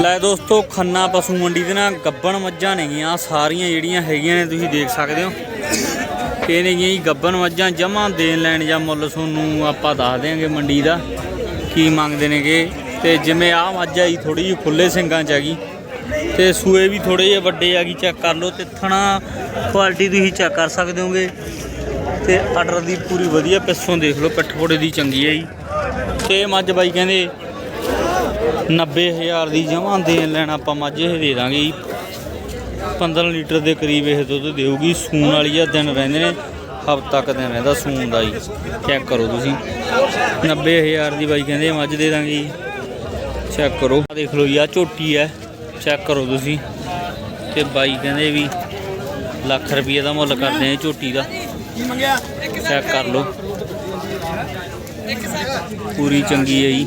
ਲੈ ਦੋਸਤੋ, ਖੰਨਾ ਪਸ਼ੂ ਮੰਡੀ ਦੇ ਨਾ ਗੱਬਣ ਮੱਝਾਂ ਨੇਗੀਆਂ ਸਾਰੀਆਂ ਜਿਹੜੀਆਂ ਹੈਗੀਆਂ ਨੇ, ਤੁਸੀਂ ਦੇਖ ਸਕਦੇ ਹੋ। ਇਹ ਨੇਗੀਆਂ ਜੀ ਗੱਬਣ ਮੱਝਾਂ, ਜਮਾਂ ਦੇਣ ਲੈਣ ਜਾਂ ਮੁੱਲ ਤੁਹਾਨੂੰ ਆਪਾਂ ਦੱਸ ਦਿਆਂਗੇ ਮੰਡੀ ਦਾ, ਕੀ ਮੰਗਦੇ ਨੇਗੇ। ਤੇ ਜਿਵੇਂ ਆਹ ਮੱਝ ਆਈ ਥੋੜੀ ਜਿਹੀ ਖੁੱਲੇ ਸਿੰਘਾਂ ਚ ਹੈਗੀ ਤੇ ਸੂਏ ਵੀ ਥੋੜੇ ਜਿਹੇ ਵੱਡੇ ਆ ਗਈ, ਚੈੱਕ ਕਰ ਲਓ ਤੇ ਥਣਾ ਕੁਆਲਿਟੀ ਤੁਸੀਂ ਚੈੱਕ ਕਰ ਸਕਦੇ ਹੋਗੇ। ਤੇ ਆਰਡਰ ਦੀ ਪੂਰੀ ਵਧੀਆ ਪਿੱਛੋਂ ਦੇਖ ਲਓ, ਪਿੱਠ ਫੋੜੇ ਦੀ ਚੰਗੀ ਹੈ ਜੀ। ਤੇ ਇਹ ਮੱਝ ਬਾਈ ਕਹਿੰਦੇ 90000 ਦੀ ਜਮਾਂ ਦੇਣ ਲੈਣ ਆਪਾਂ ਮੱਝ, ਇਹ ਦੇ ਦਾਂਗੇ ਜੀ। 15 ਲੀਟਰ ਦੇ ਕਰੀਬ ਇਹ ਦੁੱਧ ਦੇਊਗੀ। ਸੂਣ ਵਾਲੀ ਆ ਦਿਨ ਰਹਿੰਦੇ ਨੇ, ਹਫ਼ਤਾ ਕ ਦਿਨ ਰਹਿੰਦਾ ਸੂਣ ਦਾ ਜੀ। ਚੈੱਕ ਕਰੋ ਤੁਸੀਂ। 90000 ਦੀ ਬਾਈ ਕਹਿੰਦੇ ਮੱਝ ਦੇ ਦਾਂਗੇ ਜੀ। ਚੈੱਕ ਕਰੋ। ਆਹ ਦੇਖ ਲਓ ਜੀ ਆ ਝੋਟੀ ਹੈ। ਚੈੱਕ ਕਰੋ ਤੁਸੀਂ। ਤੇ ਬਾਈ ਕਹਿੰਦੇ ਵੀ ਲੱਖ ਰੁਪਏ ਦਾ ਮੁੱਲ ਕਰਦੇ ਆ ਝੋਟੀ ਦਾ। ਚੈੱਕ ਕਰ ਲਓ। ਪੂਰੀ ਚੰਗੀ ਹੈ ਜੀ।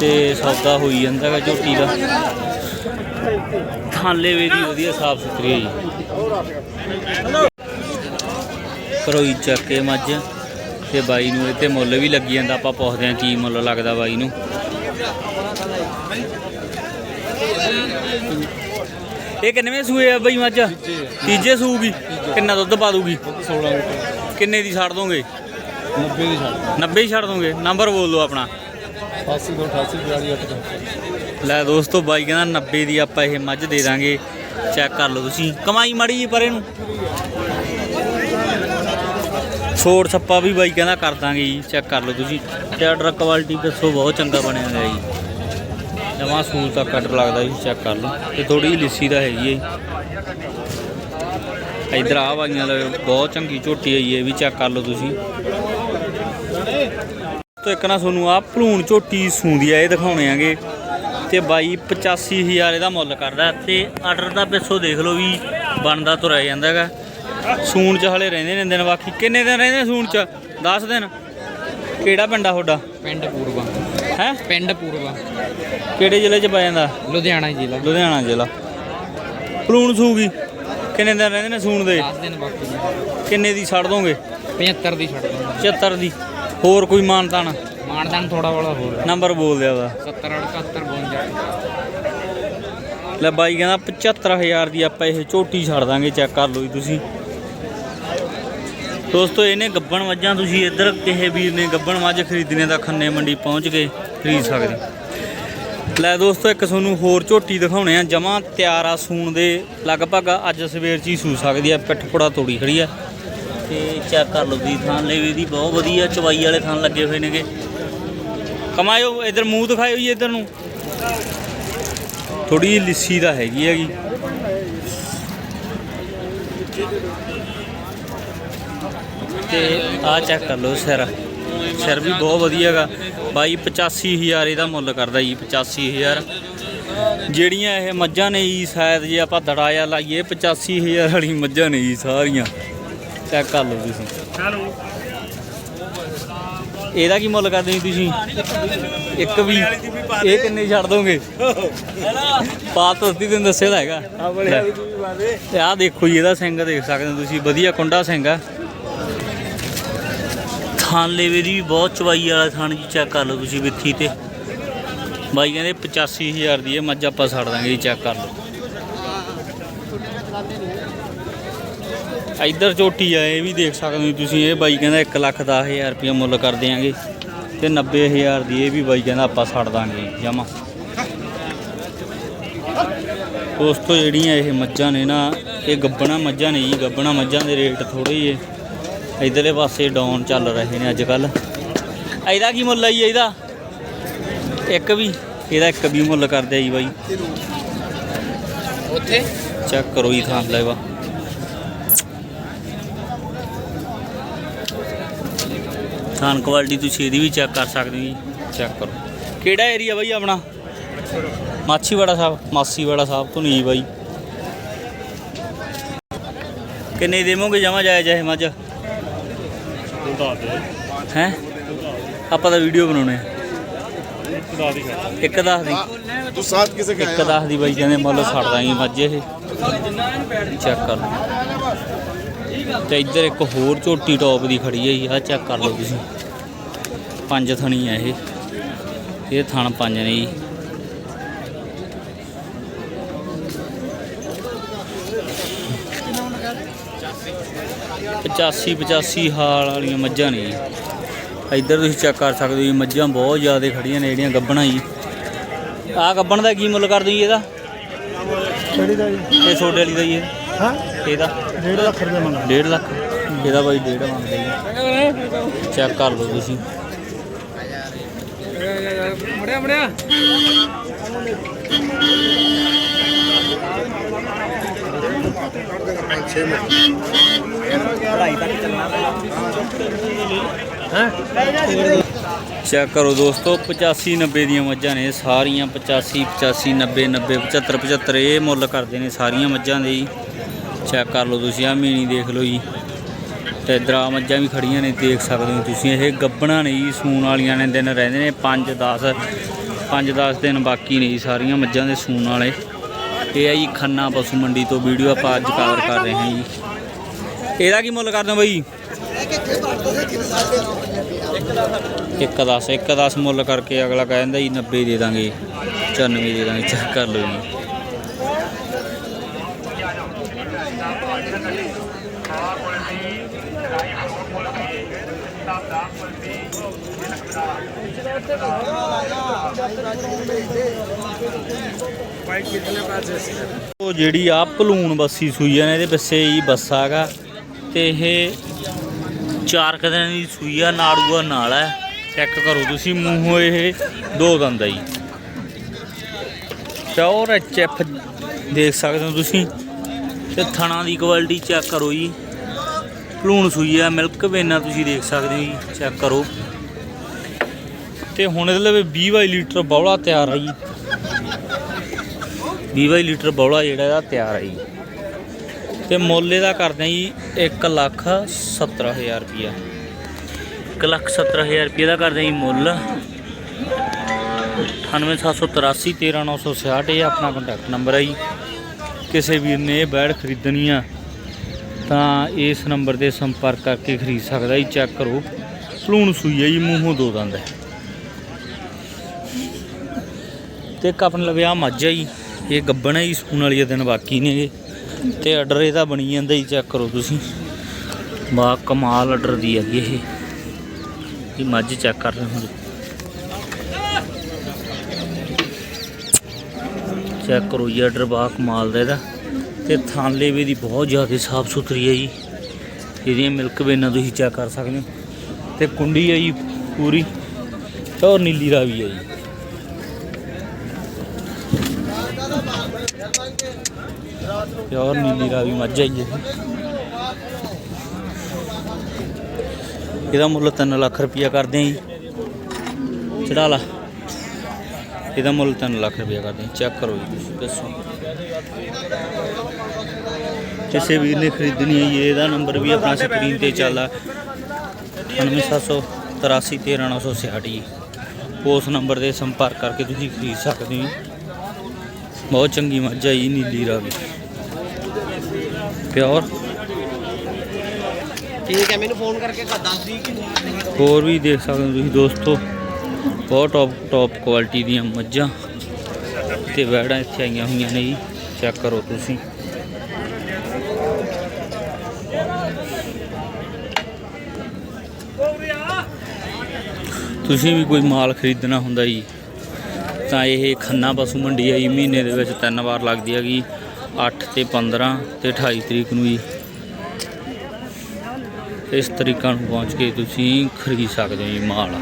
ਤੇ ਸੌਦਾ ਹੋਈ ਜਾਂਦਾ ਗਾ ਝੋਟੀ ਦਾ। ਥਾਲੇ ਵੇ ਦੀ ਵਧੀਆ ਸਾਫ਼ ਸੁਥਰੀ ਹੈ ਜੀ। ਕਰੋ ਜੀ ਚੱਕ ਕੇ ਮੱਝ ਤੇ ਬਾਈ ਨੂੰ ਤੇ ਮੁੱਲ ਵੀ ਲੱਗੀ ਜਾਂਦਾ ਆਪਾਂ ਪੁੱਛਦੇ ਹਾਂ ਕੀ ਮੁੱਲ ਲੱਗਦਾ ਬਾਈ ਨੂੰ। ਇਹ ਕਿੰਨਵੇਂ ਸੂਏ ਆ ਬਾਈ ਮੱਝ? ਤੀਜੇ ਸੂਗੀ ਕਿੰਨਾ ਦੁੱਧ ਪਾ ਦੂਗੀ? 16 ਲੀਟਰ ਕਿੰਨੇ ਦੀ ਛੱਡ ਦੋਗੇ? 90 ਦੀ ਛੱਡ। 90 ਹੀ ਛੱਡ ਦੋਗੇ? ਨੰਬਰ ਬੋਲ ਦਿਓ ਆਪਣਾ। 88 ਤੋਂ 88 42 8 ਲੈ ਦੋਸਤੋ ਬਾਈ ਕਹਿੰਦਾ 90 ਦੀ ਆਪਾਂ ਇਹ ਮੱਝ ਦੇ ਦਾਂਗੇ। ਚੈੱਕ ਕਰ ਲਓ ਤੁਸੀਂ। ਕਮਾਈ ਮਾੜੀ ਜੀ ਪਰੇ ਨੂੰ ਛੋੜ ਛੱਪਾ ਵੀ ਬਾਈ ਕਹਿੰਦਾ ਕਰ ਦਾਂਗੇ ਜੀ। ਚੈੱਕ ਕਰ ਲਓ ਤੁਸੀਂ। ਤੇ ਆਰਡਰ ਕੁਆਲਿਟੀ ਦੱਸੋ, ਬਹੁਤ ਚੰਗਾ ਬਣਿਆ ਹੋਇਆ ਜੀ। ਨਵਾਂ ਸੂਲ ਤੱਕ ਕੱਟ ਲੱਗਦਾ ਜੀ ਚੈੱਕ ਕਰ ਲਓ। ਤੇ ਥੋੜੀ ਜਿਹੀ ਲਿੱਸੀ ਦਾ ਹੈਗੀ ਹੈ ਜੀ। ਇੱਧਰ ਆ ਬਾਈਆਂ ਲਵੇ ਬਹੁਤ ਚੰਗੀ ਝੋਟੀ ਆਈ ਹੈ ਵੀ ਚੈੱਕ ਕਰ ਲਓ ਤੁਸੀਂ। ਤੋਂ ਇੱਕ ਨਾ ਤੁਹਾਨੂੰ ਆ ਭਲੂਣ ਝੋਟੀ ਸੂੰਦੀ ਆ ਇਹ ਦਿਖਾਉਣੇ ਆਂਗੇ। ਤੇ ਬਾਈ 85000 ਇਹਦਾ ਮੁੱਲ ਕਰਦਾ ਤੇ ਆਰਡਰ ਦਾ ਪਿੱਛੋਂ ਦੇਖ ਲਓ ਵੀ ਬਣਦਾ ਤੁਰਿਆ ਜਾਂਦਾ ਹੈਗਾ। ਸੂਣ ਚ ਹਲੇ ਰਹਿੰਦੇ ਨੇ ਦਿਨ ਬਾਕੀ ਕਿੰਨੇ ਦਿਨ ਰਹਿੰਦੇ ਨੇ ਸੂਣ ਚ? 10 ਦਿਨ? ਕਿਹੜਾ ਪਿੰਡ ਆ ਤੁਹਾਡਾ? ਪਿੰਡ ਪੂਰਬਾ ਹੈ? ਪਿੰਡ ਪੂਰਬਾ ਕਿਹੜੇ ਜ਼ਿਲ੍ਹੇ ਚ ਪੈ ਜਾਂਦਾ? ਲੁਧਿਆਣਾ ਜ਼ਿਲ੍ਹਾ। ਲੁਧਿਆਣਾ ਜ਼ਿਲ੍ਹਾ। ਭਲੂਣ ਸੂਗੀ। ਕਿੰਨੇ ਦਿਨ ਰਹਿੰਦੇ ਨੇ ਸੂਣ ਦੇ? 10 ਦਿਨ ਬਾਕੀ ਕਿੰਨੇ ਦੀ ਛੱਡ ਦੋਗੇ? 75 ਦੀ ਛੱਡ ਦਾਂਗੇ। 76 ਦੀ। ਹੋਰ ਕੋਈ ਮਾਨਤਾਨ? ਮਾਨਦਾਨ ਥੋੜਾ ਬੜਾ ਹੋਰ। ਨੰਬਰ ਬੋਲ ਦਿਆ ਵਾ 70 78 52 ਲੈ ਬਾਈ ਕਹਿੰਦਾ 75000 ਦੀ ਆਪਾਂ ਇਹ ਝੋਟੀ ਛੱਡ ਦਾਂਗੇ ਚੈੱਕ ਕਰ ਲਓ ਜੀ ਤੁਸੀਂ। ਦੋਸਤੋ ਇਹਨੇ ਗੱਬਣ ਮੱਝਾਂ ਤੁਸੀਂ ਇੱਧਰ ਕਿਸੇ ਵੀਰ ਨੇ ਗੱਬਣ ਮੱਝ ਖਰੀਦਣੇ ਤਾਂ ਖੰਨੇ ਮੰਡੀ ਪਹੁੰਚ ਕੇ ਖਰੀਦ ਸਕਦੇ। ਲੈ ਦੋਸਤੋ ਇੱਕ ਤੁਹਾਨੂੰ ਹੋਰ ਝੋਟੀ ਦਿਖਾਉਣੇ ਆ। ਜਮਾਂ ਤਿਆਰ ਆ ਸੂਣ ਦੇ। ਲਗਭਗ ਅੱਜ ਸਵੇਰ ਚ ਹੀ ਸੂ ਸਕਦੀ ਆ। ਪਿੱਠ ਪੁੜਾ ਤੋੜੀ ਖੜੀ ਆ। ਤੇ ਚੈੱਕ ਕਰ ਲਓ ਦੀ ਥਾਂ ਲਈ ਵੀ ਦੀ ਬਹੁਤ ਵਧੀਆ ਚਵਾਈ ਵਾਲੇ ਥਾਂ ਲੱਗੇ ਹੋਏ ਨੇਗੇ। ਕਮਾਇਓ, ਇਧਰ ਮੂੰਹ ਦਿਖਾਇਓ ਜੀ ਇਧਰ ਨੂੰ। ਥੋੜੀ ਜਿਹੀ ਲਿੱਸੀ ਦਾ ਹੈਗੀ ਹੈਗੀ। ਤੇ ਆ ਚੈੱਕ ਕਰ ਲਓ ਸਿਰ। ਸਿਰ ਵੀ ਬਹੁਤ ਵਧੀਆ ਹੈਗਾ। ਬਾਈ 85000 ਇਹਦਾ ਮੁੱਲ ਕਰਦਾ ਜੀ 85000 ਜਿਹੜੀਆਂ ਇਹ ਮੱਝਾਂ ਨੇ ਜੀ, ਸ਼ਾਇਦ ਜੇ ਆਪਾਂ ਦੜਾਇਆ ਲਾਈਏ 85000 ਵਾਲੀ ਮੱਝਾਂ ਨੇ ਜੀ ਸਾਰੀਆਂ। ਚੈੱਕ ਕਰ ਲਓ ਤੁਸੀਂ। ਇਹਦਾ ਕੀ ਮੁੱਲ ਕਰਦੇ ਤੁਸੀਂ? ਇੱਕ ਵੀ। ਇਹ ਕਿੰਨੇ ਛੱਡ ਦੋਗੇ? ਪਾਤ ਉਸਦੀ ਤੈਨੂੰ ਦੱਸਿਆ ਤਾਂ ਹੈਗਾ। ਤੇ ਆਹ ਦੇਖੋ ਜੀ ਇਹਦਾ ਸਿੰਘ ਦੇਖ ਸਕਦੇ ਹੋ ਤੁਸੀਂ। ਵਧੀਆ ਕੁੰਡਾ ਸਿੰਘ ਆ। ਥਾਨ ਲੇਵੇ ਦੀ ਵੀ ਬਹੁਤ ਚਵਾਈ ਵਾਲਾ ਥਾਨ ਜੀ ਚੈੱਕ ਕਰ ਲਓ ਤੁਸੀਂ ਵਿੱਥੀ ਤੇ। ਬਾਈ ਕਹਿੰਦੇ 85000 ਦੀ ਇਹ ਮੱਝ ਆਪਾਂ ਛੱਡ ਦਾਂਗੇ ਜੀ ਚੈੱਕ ਕਰ ਲਓ। ਇੱਧਰ ਝੋਟੀ ਆ ਇਹ ਵੀ ਦੇਖ ਸਕਦੇ ਹੋ ਤੁਸੀਂ ਇਹ ਬਾਈ ਕਹਿੰਦਾ 1 ਲੱਖ 10000 ਰੁਪਏ ਮੁੱਲ ਕਰ ਦਿਆਂਗੇ ਤੇ 90000 ਦੀ ਇਹ ਵੀ ਬਾਈ ਕਹਿੰਦਾ ਆਪਾਂ ਛੱਡ ਦਾਂਗੇ ਜਮਾ। ਦੋਸਤੋ ਜਿਹੜੀਆਂ ਇਹ ਮੱਝਾਂ ਨੇ ਨਾ ਇਹ ਗੱਬਣਾ ਮੱਝਾਂ ਨੇ ਜੀ ਗੱਬਣਾ ਮੱਝਾਂ ਦੇ ਰੇਟ ਥੋੜੇ ਜਿਹੇ ਇਧਰਲੇ ਪਾਸੇ ਡਾਊਨ ਚੱਲ ਰਹੇ ਨੇ ਅੱਜ ਕੱਲ ਇਹਦਾ ਕੀ ਮੁੱਲ ਆ ਜੀ ਇਹਦਾ? ਇੱਕ ਵੀ ਇਹਦਾ ਇੱਕ ਵੀ ਮੁੱਲ ਕਰਦੇ ਆ ਜੀ ਬਾਈ। ਉੱਥੇ? ਚੈੱਕ ਕਰੋ ਜੀ ਥਾਂ ਲੈਵਾ ਥਾਂ ਕੁਆਲਿਟੀ ਤੁਸੀਂ ਇਹਦੀ ਵੀ ਚੈੱਕ ਕਰ ਸਕਦੇ ਹੋ ਜੀ। ਚੈੱਕ ਕਰੋ। ਕਿਹੜਾ ਏਰੀਆ ਬਾਈ ਆਪਣਾ? ਮਾਛੀਵਾੜਾ ਸਾਹਿਬ। ਮਾਸੀਵਾੜਾ ਸਾਹਿਬ ਤੋਂ ਨਹੀਂ ਬਾਈ। ਕਿੰਨੇ ਦੇਵੋਗੇ ਜਮਾ ਜਾਇਆ ਜਾਏ ਮੱਝ? ਹੈ? ਆਪਾਂ ਤਾਂ ਵੀਡੀਓ ਬਣਾਉਣੇ ਆ। ਇੱਕ ਦਸ ਦੀ। ਤੂੰ ਸਾਥ ਕਿਸੇ का ਇੱਕ ਦਸ ਦੀ ਬਾਈ ਕਹਿੰਦੇ ਮੁੱਲ ਛੱਡ ਦਾਂਗੇ ਮੱਝ ਇਹ। ਚੈੱਕ ਕਰ। ਲਓ ਤੇ ਇੱਧਰ ਇੱਕ ਹੋਰ ਝੋਟੀ ਟੌਪ ਦੀ ਖੜੀ ਹੈ ਜੀ ਆ ਚੈੱਕ ਕਰ ਲਓ ਤੁਸੀਂ। ਪੰਜ ਥਣੀ ਹੈ ਇਹ। ਇਹ ਥਣ ਪੰਜ ਨੇ ਜੀ। ਪਚਾਸੀ 85 ਹਾਲ ਵਾਲੀਆਂ ਮੱਝਾਂ ਨੇ ਜੀ। ਇੱਧਰ ਤੁਸੀਂ ਚੈੱਕ ਕਰ ਸਕਦੇ ਹੋ ਜੀ ਮੱਝਾਂ ਬਹੁਤ ਜ਼ਿਆਦਾ ਖੜੀਆਂ ਨੇ ਜਿਹੜੀਆਂ ਗੱਬਣਾ ਜੀ। ਆ ਗੱਬਣ ਦਾ ਕੀ ਮੁੱਲ ਕਰਦੇ ਜੀ ਇਹਦਾ? ਕਿਹੜੀ ਦਾ ਜੀ? ਇਹ ਛੋਟੇ ਵਾਲੀ ਦਾ ਜੀ ਹਾਂ। ਇਹਦਾ? 1.5 ਲੱਖ ਰੁਪਏ ਮੰਗਦਾ 1.5 ਲੱਖ? ਇਹਦਾ ਬਾਈ 1.5 ਮੰਗਦੇ ਜੀ ਚੈੱਕ ਕਰ ਲਓ ਤੁਸੀਂ। ਮੜਿਆ ਮੜਿਆ। ਚੈੱਕ ਕਰੋ ਦੋਸਤੋ 85 90 ਦੀਆਂ ਮੱਝਾਂ ਨੇ ਸਾਰੀਆਂ 85 85 90 90 75 75 ਇਹ ਮੁੱਲ ਕਰਦੇ ਨੇ ਸਾਰੀਆਂ ਮੱਝਾਂ ਦੇ ਜੀ ਚੈੱਕ ਕਰ ਲਓ ਤੁਸੀਂ ਆ ਮੀਣੀ ਦੇਖ ਲਓ ਜੀ। ਤੇ ਇਧਰ ਮੱਝਾਂ ਵੀ ਖੜੀਆਂ ਨੇ, ਦੇਖ ਸਕਦੇ ਹੋ ਤੁਸੀਂ। ਇਹ ਗੱਬਣਾ ਨੇ ਜੀ, ਸੂਣ ਵਾਲੀਆਂ ਨੇ, ਦਿਨ ਰਹਿੰਦੇ ਨੇ 5 10 5 10 ਦਿਨ ਬਾਕੀ ਨੇ ਜੀ ਸਾਰੀਆਂ ਮੱਝਾਂ ਦੇ ਸੂਣ ਵਾਲੇ। ਇਹ ਆ ਜੀ ਖੰਨਾ ਪਸ਼ੂ ਮੰਡੀ ਤੋਂ ਵੀਡੀਓ ਆਪਾਂ ਅੱਜ ਕਵਰ ਕਰ ਰਹੇ ਹਾਂ ਜੀ। ਇਹਦਾ ਕੀ ਮੁੱਲ ਕਰਦੇ ਹੋ ਬਾਈ? ਇੱਕ ਦਸ ਇੱਕ ਦਸ ਮੁੱਲ ਕਰਕੇ ਅਗਲਾ ਕਹਿੰਦਾ ਜੀ 90 ਦੇ ਦਾਂਗੇ। 94 ਦੇ ਦਾਂਗੇ ਚੈੱਕ ਕਰ ਲਓ ਜੀ। ਉਹ ਜਿਹੜੀ ਆ ਭਲੂਣ ਬੱਸੀ ਸੂਈ ਆ ਨੇ, ਇਹਦੇ ਪਿੱਛੇ ਹੀ ਬੱਸਾ ਹੈਗਾ ਤੇ ਇਹ ਚਾਰ ਕੁ ਦਿਨਾਂ ਦੀ ਸੂਈ ਆ, ਨਾੜੂਆ ਨਾਲ ਹੈ ਚੈੱਕ ਕਰੋ ਤੁਸੀਂ, ਮੂੰਹੋਂ ਇਹ ਦੋ ਦੰਦ ਆ ਜੀ। ਪਿਓਰ ਐਚਐਫ ਦੇਖ ਸਕਦੇ ਹੋ ਤੁਸੀਂ। ਤੇ ਥਣਾ ਦੀ ਕੁਆਲਿਟੀ ਚੈੱਕ ਕਰੋ ਜੀ। ਭਲੂਣ ਸੂਈ ਆ ਮਿਲਕ ਵੇਨਾ ਤੁਸੀਂ ਦੇਖ ਸਕਦੇ ਹੋ ਜੀ ਚੈੱਕ ਕਰੋ। ਤੇ ਹੁਣ ਇਹਦੇ ਲਈ 20 ਬਾਈ ਲੀਟਰ ਬੌਲਾ ਤਿਆਰ ਆ ਜੀ। 20 ਬਾਈ ਲੀਟਰ ਬੌਲਾ ਜਿਹੜਾ ਇਹਦਾ ਤਿਆਰ ਆ ਜੀ। ਤੇ ਮੁੱਲ ਇਹਦਾ ਕਰਦੇ ਆ ਜੀ 1 ਲੱਖ 70000 ਰੁਪਿਆ 1 ਲੱਖ 70000 ਰੁਪਏ ਦਾ ਕਰਦੇ ਆ ਜੀ ਮੁੱਲ। 98783 13966 ਇਹ ਆਪਣਾ ਕੰਟੈਕਟ ਨੰਬਰ ਹੈ ਜੀ। ਕਿਸੇ ਵੀਰ ਨੇ ਇਹ ਬੈੜ ਖਰੀਦਣੀ ਆ, ਤਾਂ ਇਸ ਨੰਬਰ ਤੇ ਸੰਪਰਕ ਕਰਕੇ ਖਰੀਦ ਸਕਦਾ ਜੀ, ਚੈੱਕ ਕਰੋ। ਸਲੂਣ ਸੂਈ ਹੈ ਜੀ, ਮੂੰਹੋਂ ਦੋ ਦੰਦ ਹੈ ਤੇ ਇੱਕ ਆਪਣੇ ਲਵੇ ਆ ਮੱਝ ਹੈ ਜੀ, ਇਹ ਗੱਬਣ ਹੈ ਜੀ, ਸੂਣ ਵਾਲੀ ਦਿਨ ਬਾਕੀ ਨੇਗੇ ਤੇ ਆਰਡਰ ਇਹਦਾ ਬਣੀ ਜਾਂਦਾ ਜੀ, ਚੈੱਕ ਕਰੋ ਤੁਸੀਂ। ਬਾ ਕਮਾਲ ਆਰਡਰ ਦੀ ਹੈਗੀ ਇਹ। ਇਹ ਮੱਝ ਚੈੱਕ ਕਰ ਰਹੇ ਹੋ ਚੈੱਕ ਕਰੋ ਜੀ ਆਰਡਰ ਬਾ ਕਮਾਲ ਦਾ ਇਹਦਾ। ਤੇ ਥਾਂਲੇ ਵੀ ਦੀ ਬਹੁਤ ਜ਼ਿਆਦਾ ਸਾਫ਼ ਸੁਥਰੀ ਹੈ ਜੀ। ਇਹਦੀਆਂ ਮਿਲਕ ਵੇਨਾਂ ਤੁਸੀਂ ਚੈੱਕ ਕਰ ਸਕਦੇ ਹੋ। ਤੇ ਕੁੰਡੀ ਹੈ ਜੀ ਪੂਰੀ ਔਰ ਨੀਲੀ ਰਾਵੀ ਹੈ ਜੀ। ਪਿਓਰ ਨੀਲੀ ਰਾਵੀ ਮੱਝ ਹੈ ਜੀ। ਇਹਦਾ ਮੁੱਲ 3 ਲੱਖ ਰੁਪਇਆ ਕਰਦੇ ਆਂ ਜੀ। ਚੜਾ ਲਾ। ਇਹਦਾ ਮੁੱਲ 3 ਲੱਖ ਰੁਪਈਆ ਕਰਦੇ ਆਂ ਚੈੱਕ ਕਰੋ ਜੀ ਤੁਸੀਂ ਦੱਸੋ। ਕਿਸੇ ਵੀਰ ਨੇ ਖਰੀਦਣੀ ਹੈ ਜੀ, ਇਹਦਾ ਨੰਬਰ ਵੀ ਆਪਣਾ ਸਕਰੀਨ ਤੇ ਚੱਲਦਾ। 9783 13966 ਜੀ। ਉਸ ਨੰਬਰ ਤੇ ਸੰਪਰਕ ਕਰਕੇ ਤੁਸੀਂ ਖਰੀਦ ਸਕਦੇ ਹੋ। ਬਹੁਤ ਚੰਗੀ ਮੱਝ ਹੈ ਜੀ ਨੀਲੀ ਰਾਵੀ। ਪਿਓਰ। ਠੀਕ ਹੈ ਮੈਨੂੰ ਫੋਨ ਕਰਕੇ ਦੱਸ ਦੀ ਕਿ ਹੋਰ ਵੀ ਦੇਖ ਸਕਦੇ ਹੋ ਤੁਸੀਂ ਦੋਸਤੋ। ਬਹੁਤ ਟੌਪ ਟੌਪ ਕੁਆਲਿਟੀ ਦੀਆਂ ਮੱਝਾਂ ਤੇ ਵੈੜਾਂ ਇੱਥੇ ਆਈਆਂ ਹੋਈਆਂ ਨੇ ਜੀ। ਚੈੱਕ ਕਰੋ ਤੁਸੀਂ। ਤੁਸੀਂ ਵੀ ਕੋਈ ਮਾਲ ਖਰੀਦਣਾ ਹੁੰਦਾ ਜੀ, ਤਾਂ ਇਹ ਖੰਨਾ ਪਸ਼ੂ ਮੰਡੀ ਹੈ ਜੀ। ਮਹੀਨੇ ਦੇ ਵਿੱਚ ਤਿੰਨ ਵਾਰ ਲੱਗਦੀ ਹੈਗੀ। 8 ਤੇ 15 ਤੇ 28 ਤਰੀਕ ਨੂੰ ਜੀ। ਇਸ ਤਰੀਕਾਂ ਨੂੰ ਪਹੁੰਚ ਕੇ ਤੁਸੀਂ ਖਰੀਦ ਸਕਦੇ ਹੋ ਜੀ ਮਾਲ।